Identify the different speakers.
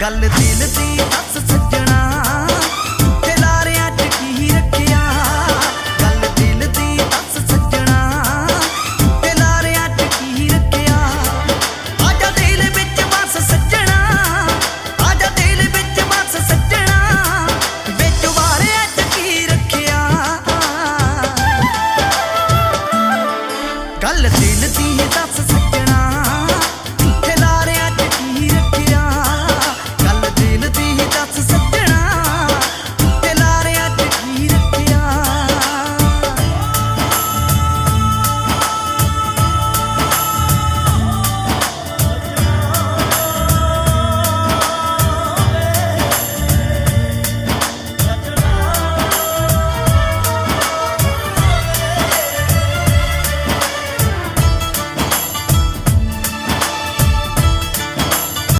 Speaker 1: ਗੱਲ ਦਿਲ ਦੀ ਦੱਸ ਸੱਜਣਾ ਤੇਰਾਰਿਆਂ ਚ ਕੀ ਰੱਖਿਆ? ਗੱਲ ਦਿਲ ਦੀ ਦੱਸ ਸੱਜਣਾ ਤੇਰਾਰਿਆਂ ਚ ਕੀ ਰੱਖਿਆ? ਆਜਾ ਦਿਲ ਵਿੱਚ ਵਸ ਸੱਜਣਾ, ਆਜਾ ਦਿਲ ਵਿੱਚ ਵਸ ਸੱਜਣਾ, ਵਿੱਚ ਵਾਰਿਆਂ ਕੀ ਰੱਖਿਆ? ਗੱਲ ਦਿਲ ਦੀ ਦੱਸ